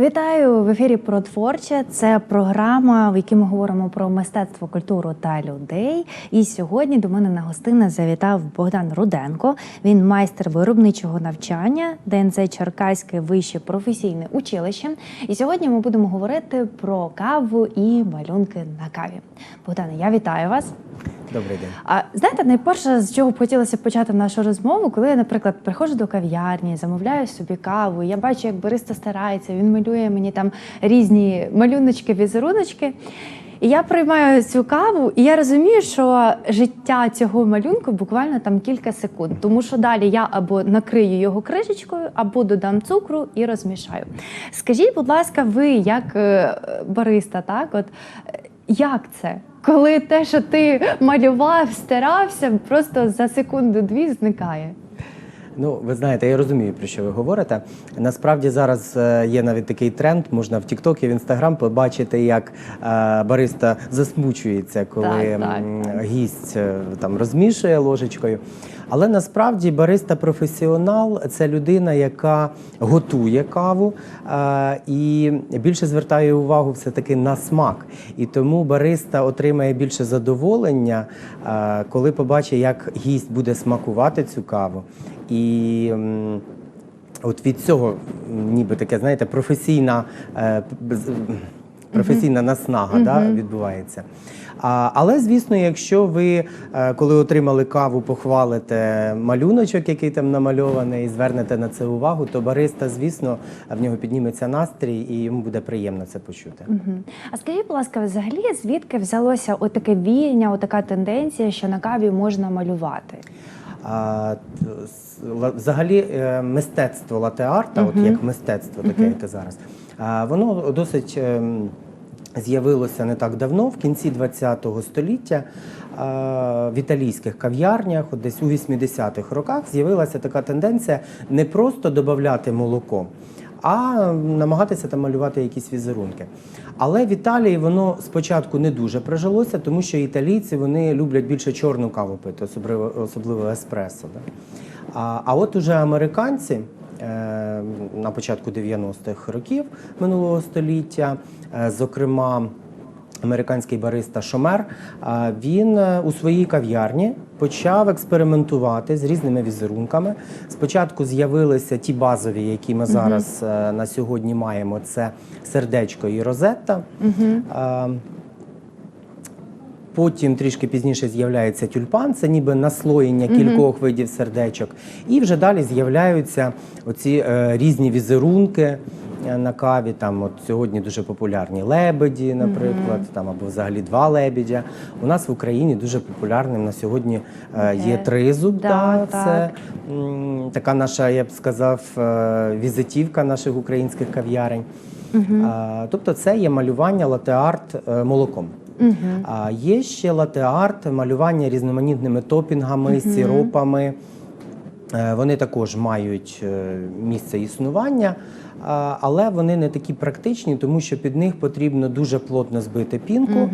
Вітаю в ефірі про творче. Це програма, в якій ми говоримо про мистецтво, культуру та людей. І сьогодні до мене на гостини завітав Богдан Руденко. Він майстер виробничого навчання ДНЗ Черкаське вище професійне училище. І сьогодні ми будемо говорити про каву і малюнки на каві. Богдане, я вітаю вас. Добрий день. А знаєте, найперше, з чого б хотілося почати нашу розмову, коли я, наприклад, приходжу до кав'ярні, замовляю собі каву, я бачу, як бариста старається, він малює мені там різні малюночки, візеруночки. І я приймаю цю каву, і я розумію, що життя цього малюнку буквально там кілька секунд. Тому що далі я або накрию його кришечкою, або додам цукру і розмішаю. Скажіть, будь ласка, ви як е, бариста, так от е, як це? Коли те, що ти малював, старався, просто за секунду-дві зникає. Ну, ви знаєте, я розумію, про що ви говорите. Насправді зараз е, є навіть такий тренд, можна в TikTok і в Instagram побачити, як е, бариста засмучується, коли Так, так, гість е, там розмішує ложечкою. Але насправді бариста професіонал це людина, яка готує каву і більше звертає увагу все-таки на смак. І тому бариста отримає більше задоволення, коли побачить, як гість буде смакувати цю каву. І от від цього ніби таке, знаєте, професійна, е, професійна наснага да, відбувається. А, але, звісно, якщо ви, е, коли отримали каву, похвалите малюночок, який там намальований, і звернете на це увагу, то бариста, звісно, в нього підніметься настрій і йому буде приємно це почути. Мгм. А скажіть, будь ласка, взагалі звідки взялося отаке віяння, отака тенденція, що на каві можна малювати? А, взагалі е, мистецтво латеарта, от як мистецтво таке, яке зараз, воно досить ем, з'явилося не так давно, в кінці ХХ століття. В італійських кав'ярнях, десь у 80-х роках, з'явилася така тенденція не просто додати молоко, а намагатися там малювати якісь візерунки. Але в Італії воно спочатку не дуже прижилося, тому що італійці вони люблять більше чорну каву пити, особливо, особливо еспресо. Да? А, а от уже американці е, на початку 90-х років минулого століття, е, зокрема. Американський бариста Шомер, він е, у своїй кав'ярні почав експериментувати з різними візерунками. Спочатку з'явилися ті базові, які ми зараз е, на сьогодні маємо: це сердечко і розетта. А, Потім трішки пізніше з'являється тюльпан, це ніби наслоєння кількох видів сердечок. І вже далі з'являються оці е, різні візерунки на каві. Там от сьогодні дуже популярні лебеді, наприклад, там або взагалі два лебедя. У нас в Україні дуже популярним на сьогодні е, є Е, тризуб. да, да, так. Це м, така наша, я б сказав, е, візитівка наших українських кав'ярень. А, Тобто це є малювання латеарт е, молоком. А є ще латеарт, малювання різноманітними топінгами, сіропами. Е, Вони також мають е, місце існування, але вони не такі практичні, тому що під них потрібно дуже плотно збити пінку,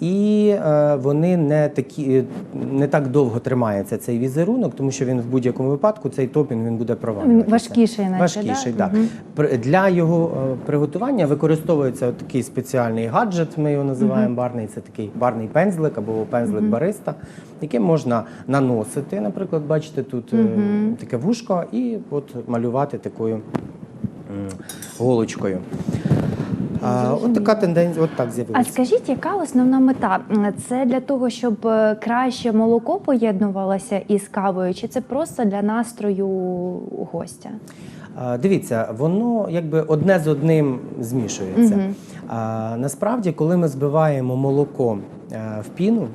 і е, вони не такі е, не так довго тримається цей візерунок, тому що він в будь-якому випадку цей топінг він буде провалюватися. Важкіший, наче, важкіший, да? так. При- Для його е, приготування використовується такий спеціальний гаджет. Ми його називаємо барний. Це такий барний пензлик або пензлик бариста, яким можна наносити. Наприклад, бачите, тут е, таке вушко, і от малювати такою голочкою. А, от така тенденція, от так А скажіть, яка основна мета? Це для того, щоб е, краще молоко поєднувалося із кавою, чи це просто для настрою гостя? А, Дивіться, воно якби одне з одним змішується. А, насправді, коли ми збиваємо молоко е, в піну,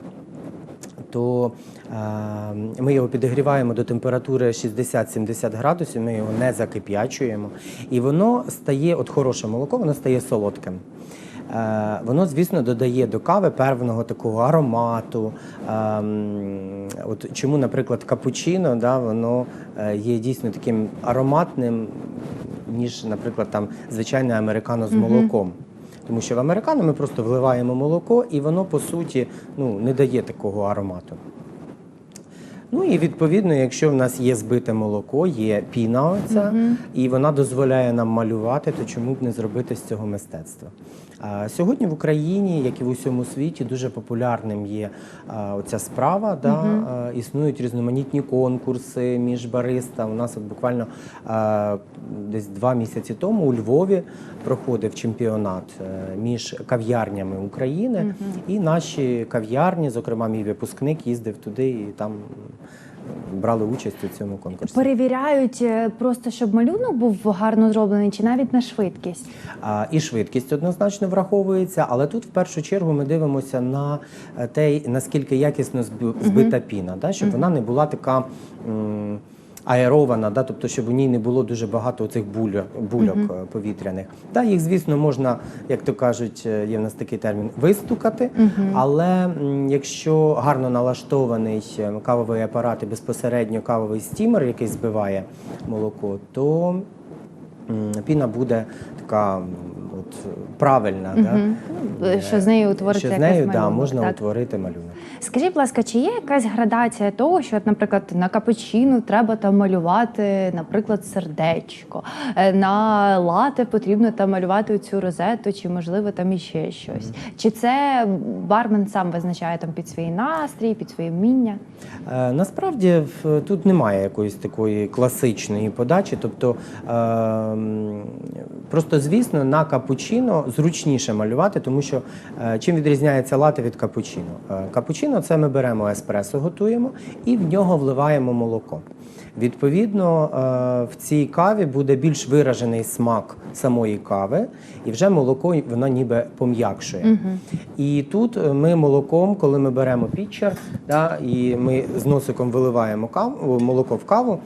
то е, ми його підігріваємо до температури 60-70 градусів, ми його не закип'ячуємо, і воно стає, от хороше молоко, воно стає солодким. Е, Воно, звісно, додає до кави певного такого аромату. Ем, От чому, наприклад, капучино, да, воно е, є дійсно таким ароматним, ніж, наприклад, там звичайне американо з молоком. Тому що в американо ми просто вливаємо молоко, і воно по суті ну, не дає такого аромату. Ну і відповідно, якщо в нас є збите молоко, є піна оця, і вона дозволяє нам малювати, то чому б не зробити з цього мистецтва? А сьогодні в Україні, як і в усьому світі, дуже популярним є а, оця справа. Да? А, існують різноманітні конкурси між бариста. У нас от буквально а, десь два місяці тому у Львові проходив чемпіонат е, між кав'ярнями України, і наші кав'ярні, зокрема мій випускник, їздив туди і там брали участь у цьому конкурсі. Перевіряють е, просто, щоб малюнок був гарно зроблений, чи навіть на швидкість. А, І швидкість однозначно враховується, але тут в першу чергу ми дивимося на е, те, наскільки якісно зб- збита піна, да, щоб вона не була така. м, Аерована, да, тобто, щоб у ній не було дуже багато цих бульок, бульок е, повітряних. Да, їх, звісно, можна, як то кажуть, е, є в нас такий термін, вистукати. Але якщо гарно налаштований е, кавовий апарат і безпосередньо кавовий стімер, який збиває молоко, то піна буде така от, правильна. Да? Ну, що з нею утвориться Що з нею да, можна так. утворити малюнок. Скажіть, будь ласка, чи є якась градація того, що, от, наприклад, на капучино треба там малювати, наприклад, сердечко, е, на лате потрібно там малювати цю розету, чи можливо там іще щось? Чи це бармен сам визначає там під свій настрій, під своє вміння? Е, Насправді тут немає якоїсь такої класичної подачі. Тобто, е, просто звісно, на капучино зручніше малювати, тому що е, чим відрізняється лате від капучино? Е, Капучино це ми беремо еспресо, готуємо і в нього вливаємо молоко. Відповідно, е, в цій каві буде більш виражений смак самої кави, і вже молоко воно ніби пом'якшує. І тут ми молоком, коли ми беремо пітчер, да, і ми з носиком виливаємо каву, молоко в каву,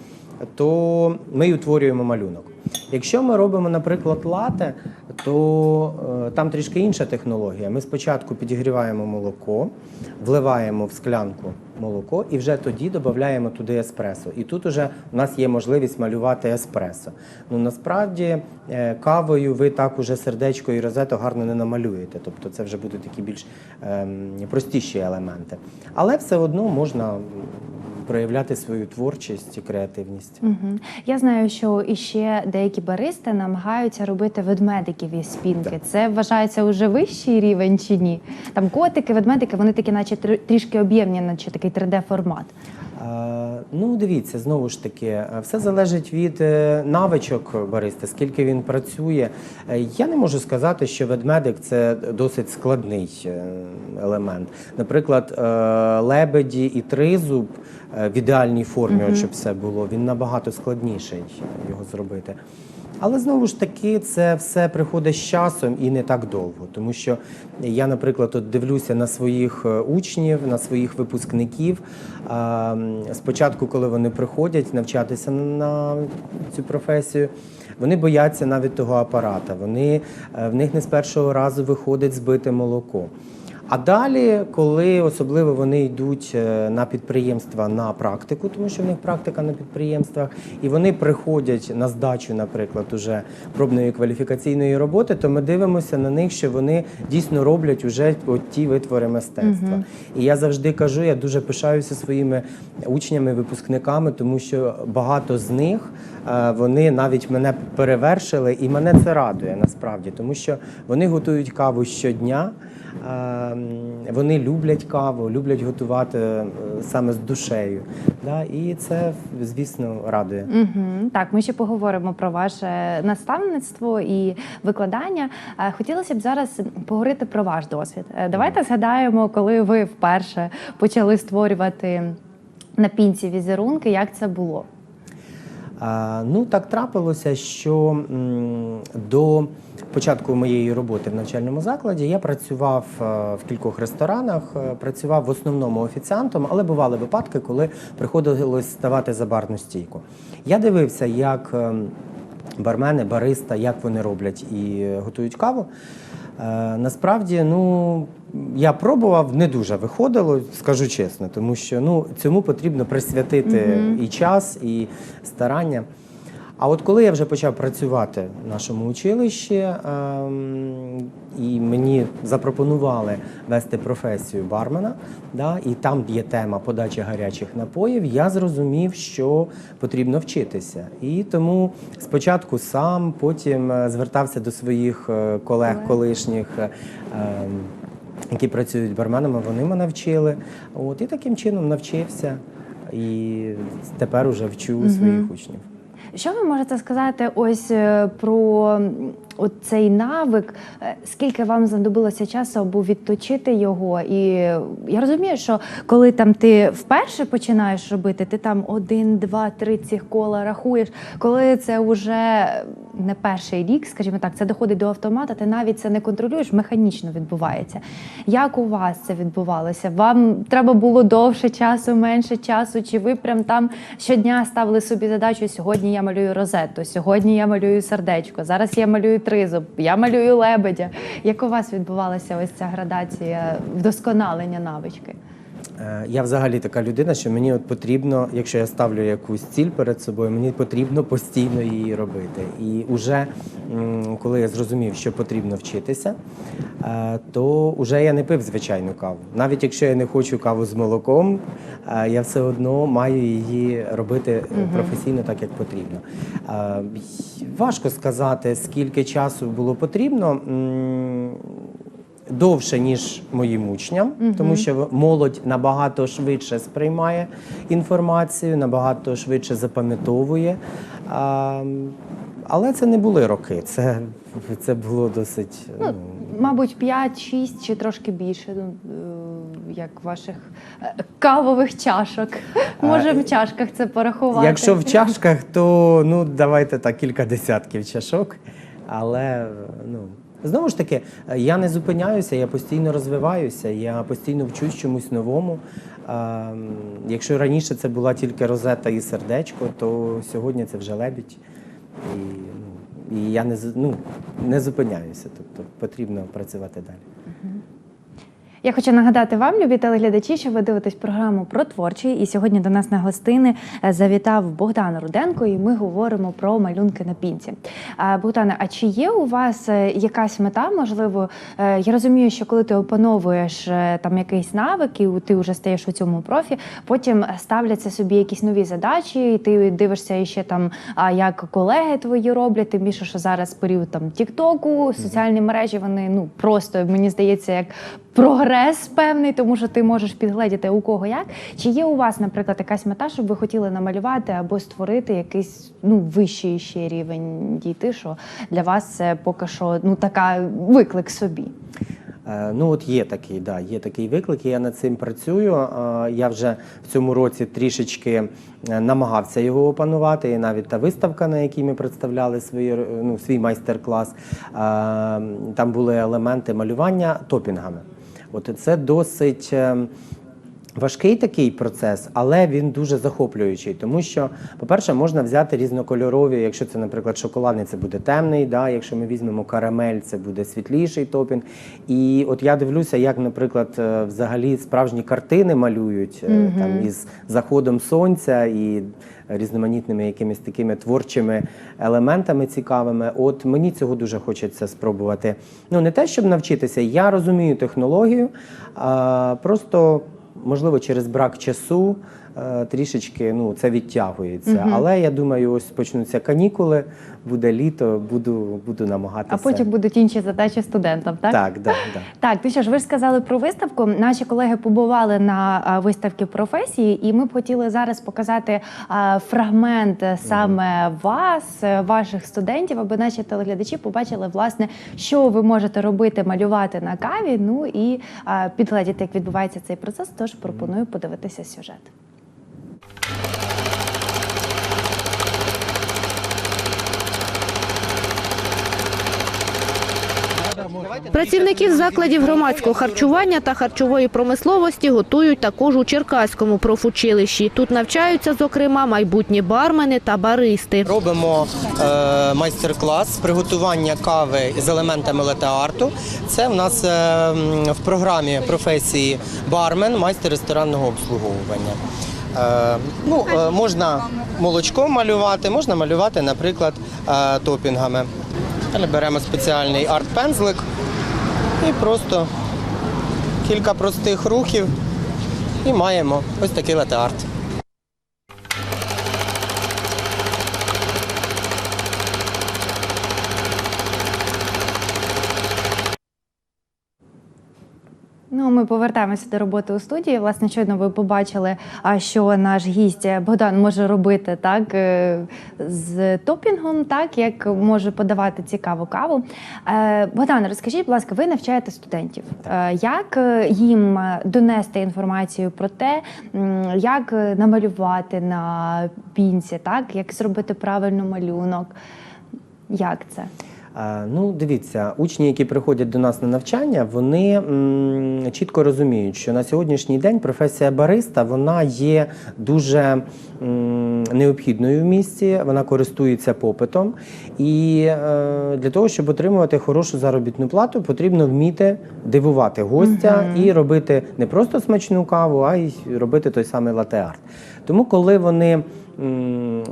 то ми й утворюємо малюнок. Якщо ми робимо, наприклад, лате, то е, там трішки інша технологія. Ми спочатку підігріваємо молоко, вливаємо в склянку молоко і вже тоді додаємо туди еспресо. І тут уже у нас є можливість малювати еспресо. Ну насправді е, кавою ви так уже сердечко і розето гарно не намалюєте. Тобто це вже будуть такі більш ем, простіші елементи. Але все одно можна проявляти свою творчість і креативність. Угу. Я знаю, що іще деякі баристи намагаються робити ведмедиків із спінки. Це вважається уже вищий рівень чи ні? Там котики, ведмедики, вони такі, наче тр- трішки об'ємні, наче такий 3D-формат. Е, Ну, дивіться, знову ж таки, е, все залежить від е, навичок бариста, скільки він працює. Е, Я не можу сказати, що ведмедик це досить складний е, елемент. Наприклад, е, лебеді і тризуб е, в ідеальній формі, от щоб все було, він набагато складніший е, його зробити. Але знову ж таки, це все приходить з часом і не так довго. Тому що я, наприклад, от дивлюся на своїх е, учнів, на своїх випускників. Спочатку, коли вони приходять навчатися на цю професію, вони бояться навіть того апарата. Вони, е, в них не з першого разу виходить збите молоко. А далі, коли особливо вони йдуть е, на підприємства на практику, тому що в них практика на підприємствах, і вони приходять на здачу, наприклад, уже пробної кваліфікаційної роботи, то ми дивимося на них, що вони дійсно роблять уже от ті витвори мистецтва. І я завжди кажу, я дуже пишаюся своїми учнями, випускниками, тому що багато з них е, вони навіть мене перевершили, і мене це радує насправді, тому що вони готують каву щодня. Е, Вони люблять каву, люблять готувати е, саме з душею. Да? І це, звісно, радує. Угу. Так, ми ще поговоримо про ваше наставництво і викладання. Е, Хотілося б зараз поговорити про ваш досвід. Е, Давайте згадаємо, коли ви вперше почали створювати на пінці візерунки, як це було. Ну так трапилося, що до початку моєї роботи в навчальному закладі я працював е, в кількох ресторанах, е, працював в основному офіціантом, але бували випадки, коли приходилось ставати за барну стійку. Я дивився, як ем, бармени, бариста, як вони роблять і готують каву. Е, Насправді, ну я пробував, не дуже виходило, скажу чесно, тому що ну цьому потрібно присвятити і час, і старання. А от коли я вже почав працювати в нашому училищі, ем, і мені запропонували вести професію бармена, да, і там є тема подачі гарячих напоїв, я зрозумів, що потрібно вчитися. І тому спочатку сам, потім е, звертався до своїх е, колег, колишніх. е, ем, які працюють барменами, вони мене вчили. От і таким чином навчився. І тепер уже вчу своїх учнів. Що ви можете сказати ось е, про цей навик? Е, Скільки вам знадобилося часу, аби відточити його? І я розумію, що коли там ти вперше починаєш робити, ти там один, два, три цих кола рахуєш. Коли це вже не перший рік, скажімо так, це доходить до автомата, ти навіть це не контролюєш, механічно відбувається. Як у вас це відбувалося? Вам треба було довше часу, менше часу? Чи ви прям там щодня ставили собі задачу? Сьогодні я малюю розету, сьогодні я малюю сердечко, зараз я малюю тризуб, я малюю лебедя. Як у вас відбувалася ось ця градація вдосконалення навички? Е, Я взагалі така людина, що мені от потрібно, якщо я ставлю якусь ціль перед собою, мені потрібно постійно її робити. І вже коли я зрозумів, що потрібно вчитися, е, то вже я не пив звичайну каву. Навіть якщо я не хочу каву з молоком, е, я все одно маю її робити професійно так, як потрібно. Важко сказати, скільки часу було потрібно. Довше, ніж моїм учням, тому що молодь набагато швидше сприймає інформацію, набагато швидше запам'ятовує. А, але це не були роки, це, це було досить. Ну, мабуть, 5-6 чи трошки більше, ну, е, як ваших е, кавових чашок. Можемо в чашках це порахувати. Якщо в чашках, то ну давайте так кілька десятків чашок. Але ну знову ж таки, я не зупиняюся, я постійно розвиваюся, я постійно вчусь чомусь новому. Якщо раніше це була тільки розета і сердечко, то сьогодні це вже лебідь. І, ну, і я не ну, не зупиняюся, тобто потрібно працювати далі. Я хочу нагадати вам, любі телеглядачі, що ви дивитесь програму про творчий. І сьогодні до нас на гостини е, завітав Богдан Руденко, і ми говоримо про малюнки на пінці. Богдане, а чи є у вас е, якась мета? Можливо, Е, я розумію, що коли ти опановуєш там якийсь навик, і ти вже стаєш у цьому профі, потім ставляться собі якісь нові задачі, і ти дивишся іще там, як колеги твої роблять. Тим більше, що зараз період там Тіктоку, соціальні мережі, вони ну просто мені здається, як прогрес певний, тому що ти можеш підгледіти у кого як. Чи є у вас, наприклад, якась мета, щоб ви хотіли намалювати або створити якийсь ну вищий ще рівень дійти? Що для вас це поки що ну така виклик собі? Е, Ну, от є такий, да, є такий виклик, я над цим працюю. Е, Я вже в цьому році трішечки е, намагався його опанувати. І навіть та виставка, на якій ми представляли свої, ну, свій майстер-клас, там були елементи малювання топінгами. От це досить. Важкий такий процес, але він дуже захоплюючий, тому що, по-перше, можна взяти різнокольорові, якщо це, наприклад, шоколадний, це буде темний, да? якщо ми візьмемо карамель, це буде світліший топінг. І от я дивлюся, як, наприклад, е, взагалі справжні картини малюють е, там із заходом сонця і різноманітними якимись такими творчими елементами цікавими. От мені цього дуже хочеться спробувати. Ну не те, щоб навчитися, я розумію технологію, а просто можливо через брак часу. Е, Трішечки ну це відтягується, але я думаю, ось почнуться канікули, буде літо, буду буду намагатися. А потім будуть інші задачі студентам, так? так, да, да. Так, ти що ж, ви ж сказали про виставку. Наші колеги побували на виставці професії, і ми б хотіли зараз показати фрагмент е, саме вас, е, ваших студентів, аби наші телеглядачі побачили, власне, що ви можете робити, малювати на каві. Ну і підгледіти, як відбувається цей процес. Тож пропоную подивитися сюжет. Працівників закладів громадського харчування та харчової промисловості готують також у Черкаському профучилищі. Тут навчаються, зокрема, майбутні бармени та баристи. Робимо е, майстер-клас приготування кави з елементами лете-арту. Це в нас е, в програмі професії бармен, майстер ресторанного обслуговування. Е, ну, е, можна молочком малювати, можна малювати, наприклад, е, топінгами. Беремо спеціальний арт-пензлик і просто кілька простих рухів і маємо ось такий латеарт. Ми повертаємося до роботи у студії. Власне, щойно ви побачили, а, що наш гість Богдан може робити так е, з топінгом, так як може подавати цікаву каву. Е, Богдан, розкажіть, будь ласка, ви навчаєте студентів. Е, Як їм донести інформацію про те, як намалювати на пінці, так як зробити правильно малюнок? Як це? Ну, дивіться, учні, які приходять до нас на навчання, вони м, чітко розуміють, що на сьогоднішній день професія бариста вона є дуже м, необхідною в місті, вона користується попитом. І е, для того, щоб отримувати хорошу заробітну плату, потрібно вміти дивувати гостя і робити не просто смачну каву, а й робити той самий латеарт. Тому, коли вони м,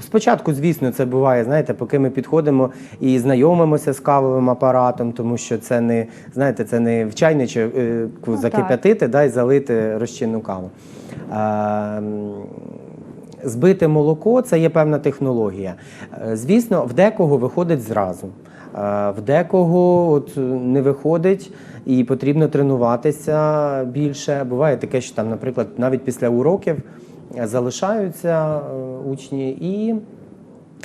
Спочатку, звісно, це буває, знаєте, поки ми підходимо і знайомимося з кавовим апаратом, тому що це не знаєте, це не в чайничок е, Ну, закип'ятити да, і залити розчинну каву. А, збити молоко це є певна технологія. Е, Звісно, в декого виходить зразу. е, В декого от не виходить і потрібно тренуватися більше. Буває таке, що там, наприклад, навіть після уроків е, залишаються е, учні і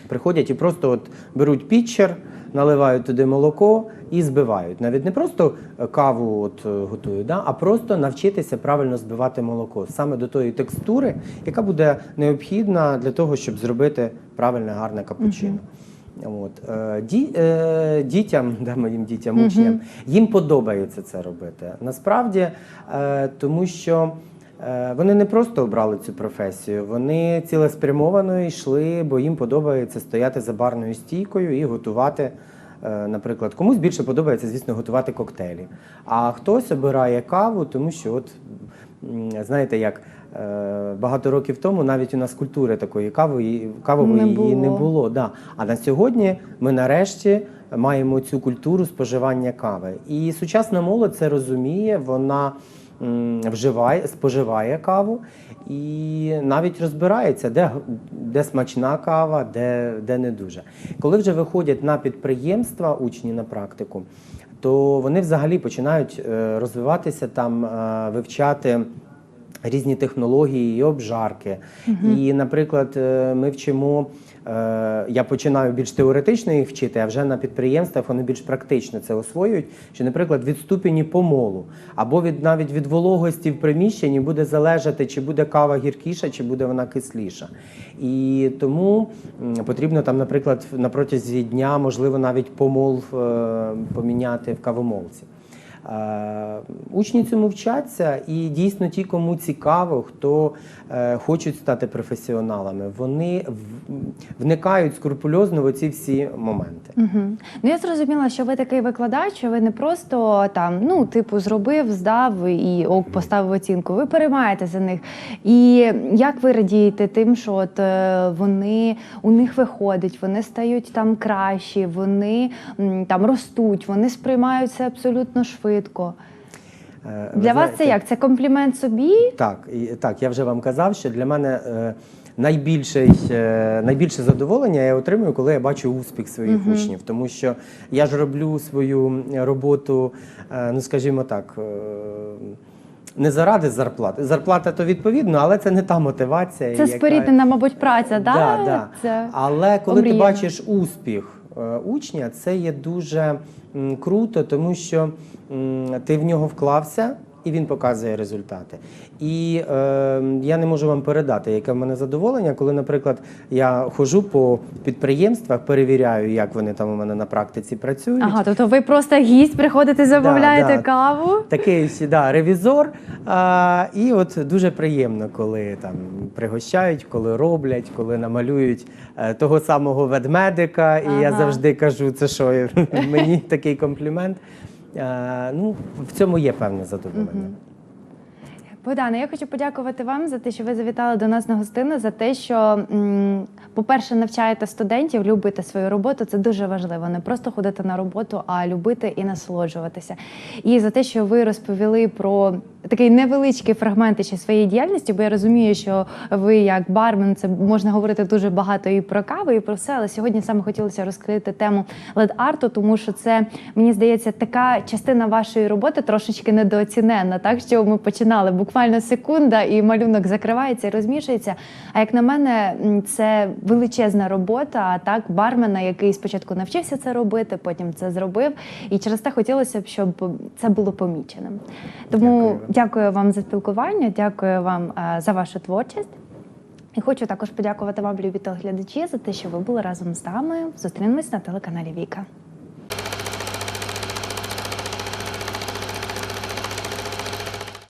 приходять і просто от беруть пітчер, наливають туди молоко і збивають. Навіть не просто каву от е, готують, да? а просто навчитися правильно збивати молоко саме до тої текстури, яка буде необхідна для того, щоб зробити правильне гарне капучино. От. Е, Ді, е, дітям, да, моїм дітям, учням, їм подобається це робити. Насправді, е, тому що вони не просто обрали цю професію, вони цілеспрямовано йшли, бо їм подобається стояти за барною стійкою і готувати. е, Наприклад, комусь більше подобається, звісно, готувати коктейлі. А хтось обирає каву, тому що, от, знаєте, як е, багато років тому навіть у нас культури такої кавої, кавової Не її не було. Да. А на сьогодні ми нарешті маємо цю культуру споживання кави. І сучасна молодь це розуміє, вона вживає, споживає каву і навіть розбирається, де, де смачна кава, де, де не дуже. Коли вже виходять на підприємства учні на практику, то вони взагалі починають е, розвиватися там, е, вивчати. Різні технології і обжарки. І, наприклад, е, ми вчимо. Е, Я починаю більш теоретично їх вчити, а вже на підприємствах вони більш практично це освоюють. Що, наприклад, від ступені помолу або від навіть від вологості в приміщенні буде залежати, чи буде кава гіркіша, чи буде вона кисліша. І тому потрібно там, наприклад, на протязі дня, можливо, навіть помол е, поміняти в кавомолці. Е, Учні цьому вчаться, і дійсно ті, кому цікаво, хто е, хочуть стати професіоналами, вони вникають скрупульозно в оці всі моменти. Угу. Ну я зрозуміла, що ви такий викладач, що ви не просто там, ну, типу, зробив, здав і ок, поставив оцінку. Ви переймаєте за них. І як ви радієте тим, що от е, вони у них виходить, вони стають там кращі, вони там ростуть, вони сприймають це абсолютно швидко. Е, ви Для вас це як? Це комплімент собі? Так, і, так, я вже вам казав, що для мене е, найбільше, е, найбільше задоволення я отримую, коли я бачу успіх своїх учнів. Тому що я ж роблю свою роботу, е, ну скажімо так. Е, не заради зарплати. Зарплата то відповідно, але це не та мотивація. Це яка- споріднена, мабуть, праця, да? Да, да. Це Але коли омріяно. ти бачиш успіх е, учня, це є дуже круто, тому що ти в нього вклався. І він показує результати. І е, я не можу вам передати, яке в мене задоволення, коли, наприклад, я ходжу по підприємствах, перевіряю, як вони там у мене на практиці працюють. Ага, тобто ви просто гість, приходите, замовляєте да. каву. Такий да, ревізор. А, і от дуже приємно, коли там пригощають, коли роблять, коли намалюють е, того самого ведмедика. І я завжди кажу, це що мені такий комплімент. А, ну, в цьому є певне задоволення. Богдане, я хочу подякувати вам за те, що ви завітали до нас на гостину, за те, що, по-перше, навчаєте студентів любити свою роботу. Це дуже важливо. Не просто ходити на роботу, а любити і насолоджуватися. І за те, що ви розповіли про такий невеличкий фрагмент ще своєї діяльності, бо я розумію, що ви як бармен, це можна говорити дуже багато і про каву, і про все. Але сьогодні саме хотілося розкрити тему лед-арту, тому що це мені здається така частина вашої роботи трошечки недооцінена. Так що ми починали буквально секунда, і малюнок закривається і розмішується. А як на мене, це величезна робота. Так, бармена, який спочатку навчився це робити, потім це зробив. І через те хотілося б, щоб це було поміченим. Тому Дякую. Дякую вам за спілкування, дякую вам е, за вашу творчість. І хочу також подякувати вам, любі телеглядачі, за те, що ви були разом з нами. Зустрінемось на телеканалі Віка.